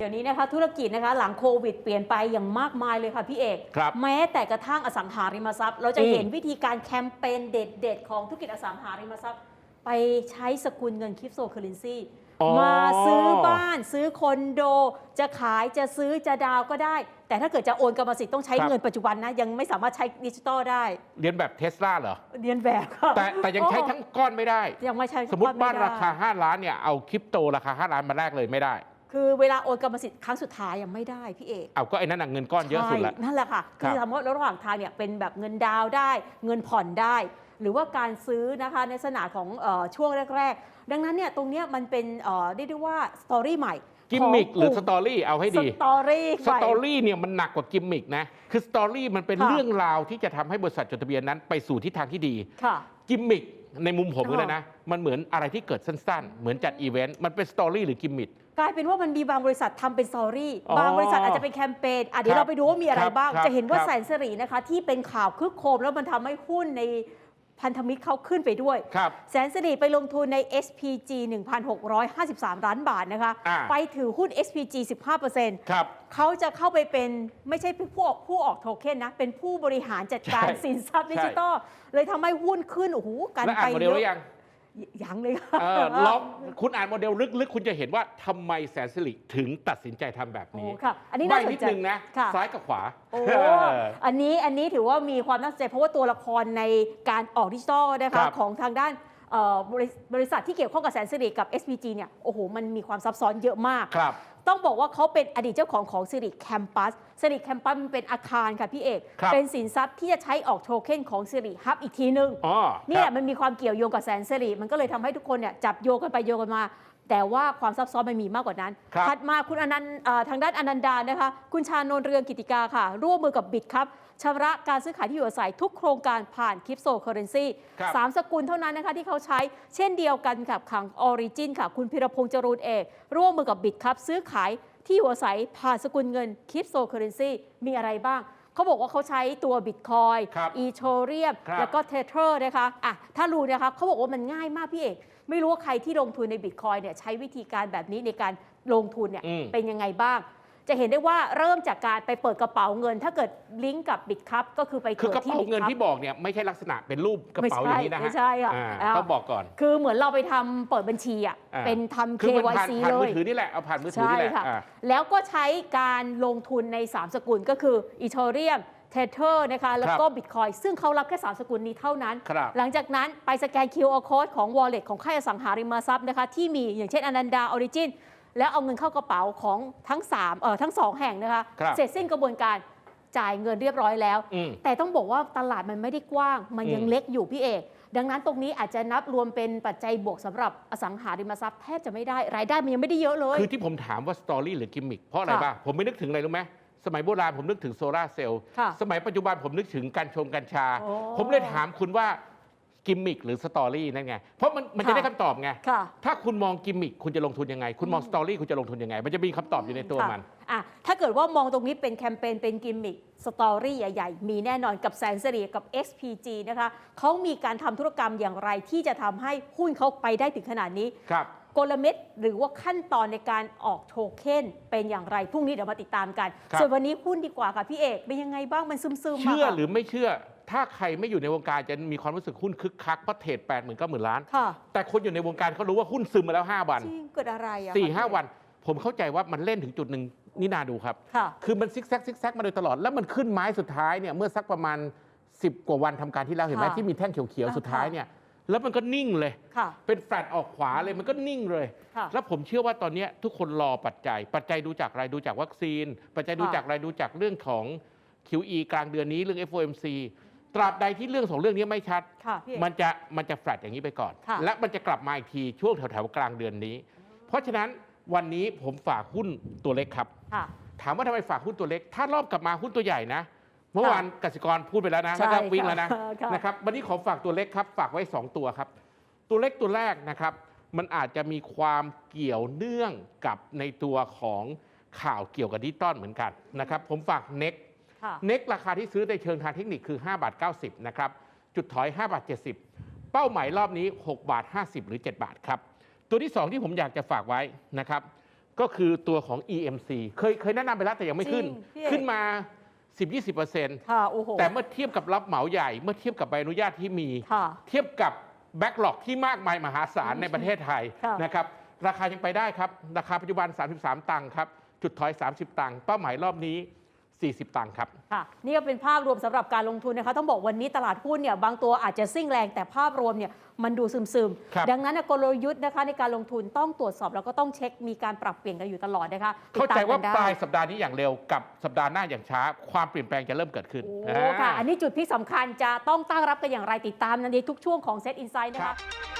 เดี๋ยวนี้นะคะธุรกิจนะคะหลังโควิดเปลี่ยนไปอย่างมากมายเลยค่ะพี่เอกครับแม้แต่กระทั่งอสังหาริมทรัพย์ เราจะอืม เห็นวิธีการแคมเปญเด็ดๆ ของธุรกิจอสังหาริมทรัพย์ ไปใช้สกุลเงินคริปโตเคอเรนซีอ๋อ มาซื้อบ้านซื้อคอนโด จะขายจะซื้อจะดาวน์ก็ได้ แต่ถ้าเกิดจะโอนกรรมสิทธิ์ต้องใช้ครับ เงินปัจจุบันนะยังไม่สามารถใช้ดิจิตอลได้เรียนแบบเทสลาเหรอ เรียนแบบค่ะแต่แต่ยังใช้โอ้ทั้งก้อนไม่ได้ ยังไม่ใช่สมมติบ้านไได้ราคา 5 ล้านเนี่ย เอาคริปโตราคา 5 ล้านมาแลกเลยไม่ได้ คือเวลาโอนกรรมสิทธิ์ครั้งสุดท้ายยังไม่ได้พี่เอกเอาก็ไอ้นั่นนะเงินก้อนเยอะสุดละใช่นั่นแหละค่ะครัคืบอทำว่าระหว่างทางเนี่ยเป็นแบบเงินดาวน์ได้ เงินผ่อนได้ หรือว่าการซื้อนะคะในลักษณะของเออช่วงแรก ๆ ดังนั้นเนี่ยตรงเนี้ยมันเป็นเอ่อเรียกได้ว่าสตอรี่ใหม่กิมมิกขงหรือสตอรี่เอาให้สดีตอรี่สใหม่ตอรี่เนี่ยมันหนักกว่ากิมมิกนะคือสตอรี่มันเป็นค่ะเรื่องราวที่จะทำให้บริษัทจดทะเบียนนั้นไปสู่ทิศทางที่ดีค่ะกิมมิก ในมุมผมค่ะ เลยนะ มันเหมือนอะไรที่เกิดสั้นๆ เหมือนจัดอีเวนต์ มันเป็นสตอรี่หรือกิมมิค กลายเป็นว่ามันมีบางบริษัททำเป็นสตอรี่อ๋อบางบริษัทอาจจะเป็นแคมเปญอะเดี๋ยวครับเราไปดูว่ามีอะไรครับบ้าง ครับจะเห็นว่าครับ แสนสิรินะคะ ที่เป็นข่าวคึกโครมแล้วมันทำให้หุ้นใน พันธมิตรเขาขึ้นไปด้วย ครับแสนสิริไปลงทุนใน SPG 1,653 ล้านบาทนะคะ อ่า ไปถือหุ้น SPG 15%ครับ เขาจะเข้าไปเป็นไม่ใช่ผู้ออกผู้ออกโทเค็นนะ เป็นผู้บริหารจัดการใช่สินทรัพย์ดิจิตอลเลยทำให้หุ้นขึ้น โอ้โหกันแล้วอ่าไปนโมเดลหรือยัง ยังเลยค่ะเออลองคุณอ่านโมเดลลึกๆ คุณจะเห็นว่าทำไมแสนสิริถึงตัดสินใจทำแบบโอ้นี้ค่ะ อันนี้ใบน่าสนนิดใจนึงนะ ค่ะ ซ้ายกับขวาโอ้ เออ อันนี้อันนี้ถือว่ามีความน่าสนใจเพราะว่าตัวละครในการออกดิจิตอลนะครัคะบของทางด้านเอ่อ บริบริษัทที่เกี่ยวข้องกับแสนสิริกับ SPG เนี่ยโอ้โหมันมีความซับซ้อนเยอะมาก ครับ ต้องบอกว่าเขาเป็นอดีตเจ้าของของสิริแคมปัสสิริแคมปัสมันเป็นอาคารค่ะพี่เอก ครับเป็นสินทรัพย์ที่จะใช้ออกโทเค็นของสิริฮับอีกทีนึงอ๋อเนี่ยครับมันมีความเกี่ยวโยงกับแสนสิริมันก็เลยทำให้ทุกคนเนี่ยจับโยงกันไปโยงกันมา แต่ว่าความซับซ้อนมันมีมากกว่านั้นครับถัดมาคุณอนันต์เอ่อทางด้านอนันดานะคะ คุณชานนท์เรืองกิติกาค่ะ ร่วมมือกับบิตครับชำระการซื้อขายที่อยู่อาศัยทุกโครงการผ่านคริปโตเคอเรนซีครับสามสกุลเท่านั้นนะคะที่เขาใช้เช่นเดียวกันกับขังออริจินค่ะ คุณพิรพงษ์จรูนเอก ร่วมมือกับบิตครับ ซื้อขายที่อยู่อาศัยผ่านสกุลเงินคริปโตเคอเรนซีมีอะไรบ้างเขาบอกว่าเขาใช้ตัวบิตคอยครับอีโทเรียมครับแล้วก็เทเทอร์นะคะอะถ้ารู้นะคะเขาบอกว่ามันง่ายมากพี่เอก ไม่รู้ว่าใครที่ลงทุนในบิตคอยเนี่ยใช้วิธีการแบบนี้ในการลงทุนเนี่ยอืมเป็นยังไงบ้าง จะเห็นได้ว่าเริ่มจากการไปเปิดกระเป๋าเงิน ถ้าเกิดลิงก์กับบิตครับก็คือไปคือกเกิดระที่เป๋าบิตเงินครับที่บอกเนี่ยไม่ใช่ลักษณะเป็นรูปกระเป๋าไม่อใช่ย่างนี้นะไม่ฮะใช่ค่ะอ่าอ้าวต้องบอกก่อน คือเหมือนเราไปทำเปิดบัญชีอะอ่าเป็นทำคือมันผ่าน KYC ผ่านเลมือยถือนี่แหละเอาผ่านมือถือใช่นี่แหละค่ะอ่าแล้วก็ใช้การลงทุนใน 3 สกุลก็คืออีเทเรียมเทเทอร์นะคะแล้วก็บิตคอยซึ่งเขารับแค่3สกุลนี้เท่านั้นครับหลังจากนั้นไปสแกน QR code ของ wallet ของค่ายอสังหาริมทรัพย์นะคะที่มีอย่างเช่นอนันดาออริจิน แล้วเอาเงินเข้ากระเป๋าของทั้ง3เอ่อทั้ง2แห่งนะคะครับเสร็จสิ้นกระบวนการจ่ายเงินเรียบร้อยแล้ว อืม แต่ต้องบอกว่าตลาดมันไม่ได้กว้าง มันยังอืมเล็กอยู่พี่เอกดังนั้นตรงนี้อาจจะนับรวมเป็นปัจจัยบวกสำหรับอสังหาริมทรัพย์แทบจะไม่ได้รายได้มันยังไม่ได้เยอะเลย คือที่ผมถามว่าสตอรี่หรือกิมมิคเพราะอะไรค่ะบ้างผมไม่นึกถึงอะไรรู้ไหมสมัยโบราณผมนึกถึงโซลาร์เซลล์ค่ะสมัยปัจจุบันผมนึกถึงกัญชงกัญชา โอ้ ผมเลยถามคุณว่า กิมมิคหรือสตอรี่นั่นไง เพราะมันมันจะค่ะได้คำตอบไง ค่ะ ถ้าคุณมองกิมมิคคุณจะลงทุนยังไง คุณมองสตอรี่คุณจะลงทุนยังไง มันจะมีคำตอบอยู่ในตัวค่ะมันอะ ถ้าเกิดว่ามองตรงนี้เป็นแคมเปญเป็นกิมมิคสตอรี่ใหญ่ ๆ มีแน่นอนกับแสนสิริกับ XPG นะคะเขามีการทำธุรกรรมอย่างไรที่จะทำให้หุ้นเขาไปได้ถึงขนาดนี้ ครับ กลเม็ดหรือว่าขั้นตอนในการออกโทเค็นเป็นอย่างไรพรุ่งนี้เดี๋ยวมาติดตามกัน ครับ ส่วนวันนี้หุ้นดีกว่าค่ะพี่เอกเป็นยังไงบ้างมันซึมๆมาเชื่อค่ะ หรือไม่เชื่อ ถ้าใครไม่อยู่ในวงการจะมีความรู้สึกหุ้นคึกคักเพราะเทรดแปดหมื่นเก้าหมื่นล้าน ค่ะแต่คนอยู่ในวงการเขารู้ว่าหุ้นซึมมาแล้ว 5 วันจริงเกิดอะไรอะ4ี่คะห้าพี่เอกวัน ผมเข้าใจว่ามันเล่นถึงจุดหนึ่งนี่นาดูครับ ค่ะ คือมันซิกแซกซิกแซกมาโดยตลอดแล้วมันขึ้นไม้สุดท้ายเนี่ยเมื่อสักประมาณ 10 กว่าวันทำการที่แล้วเห็นไหมค่ะที่มีแท่งเขียวอ่าๆสุดท้ายค่ะเนี่ยแล้วมันก็นิ่งเลย ค่ะ เป็นแฟลตออกขวาเลยมันก็นิ่งเลย ค่ะ แล้วผมเชื่อว่าตอนเนี้ยทุกคนรอปัจจัย ปัจจัยดูจากอะไรดูจากวัคซีน ปัจจัยดูค่ะจากอะไรดูจากเรื่องของ QE กลางเดือนนี้เรื่อง FOMC ตราบใดที่เรื่องสองเรื่องนี้ไม่ชัด ค่ะพี่เอก มันจะมันจะแฟลตอย่างนี้ไปก่อน ค่ะ และมันจะกลับมาอีกทีช่วงแถวๆกลางเดือนนี้ เพราะฉะนั้นวันนี้ผมฝากหุ้นตัวเล็กครับ ค่ะ ถามว่าทำไมฝากหุ้นตัวเล็ก ถ้ารอบกลับมาหุ้นตัวใหญ่นะ เมื่อวานกสิกรพูดไปแล้วนะใช่แล้วก็วิ่งแล้วนะค่ะนะครับวันนี้ขอฝากตัวเล็กครับ ฝากไว้ 2 ตัวครับ ตัวเล็กตัวแรกนะครับ มันอาจจะมีความเกี่ยวเนื่องกับในตัวของข่าวเกี่ยวกับดิจิตอลเหมือนกันนะครับ ผมฝากเน็กค่ะ เน็กราคาที่ซื้อในเชิงทางเทคนิคคือ 5 บาท 90 นะครับ จุดถอย 5 บาท 70 เป้าหมายรอบนี้ 6 บาท 50 หรือ 7 บาทครับ ตัวที่ 2 ที่ผมอยากจะฝากไว้นะครับ ก็คือตัวของ EMC เคยเคยแนะนำไปแล้วแต่ยังไม่ขึ้น จริงพี่เอกขึ้นมา 10-20%ค่ะโอ้โหแต่เมื่อเทียบกับรับเหมาใหญ่ เมื่อเทียบกับใบอนุญาตที่มี ค่ะ เทียบกับแบ็กหลอกที่มากมายมหาศาลในประเทศไทยค่ะนะครับราคายังไปได้ครับ ราคาปัจจุบัน 33 ตังค์ครับ จุดถอย 30 ตังค์เป้าหมายรอบนี้ 40 ตังค์ครับ ค่ะ นี่ก็เป็นภาพรวมสำหรับการลงทุนนะคะ ต้องบอกวันนี้ตลาดหุ้นเนี่ยบางตัวอาจจะซิ่งแรงแต่ภาพรวมเนี่ยมันดูซึมครับๆดังนั้นนะกลยุทธ์นะคะในการลงทุนต้องตรวจสอบแล้วก็ต้องเช็คมีการปรับเปลี่ยนกันอยู่ตลอดนะคะติดเข้าตมใจว่ากันได้ปลายสัปดาห์นี้อย่างเร็วกับสัปดาห์หน้าอย่างช้า ความเปลี่ยนแปลงจะเริ่มเกิดขึ้นโอ้ค่ะอ่าอันนี้จุดที่สำคัญจะต้องตั้งรับกันอย่างไรติดตามในทุกช่วงของเซตอินไซด์นะครัคะบ